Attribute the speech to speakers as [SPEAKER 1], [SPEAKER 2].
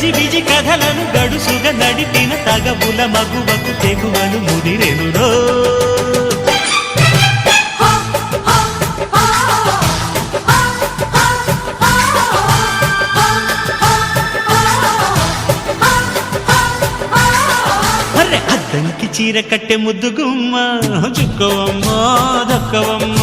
[SPEAKER 1] గజిబిజి కథలను గడుసుగా నడిపిన తగవుల మగువకు తెగువను ముదిరెనురో అద్దంకి చీర కట్టె ముద్దుగుమ్మ చుక్కవమ్మ దక్కవమ్మ.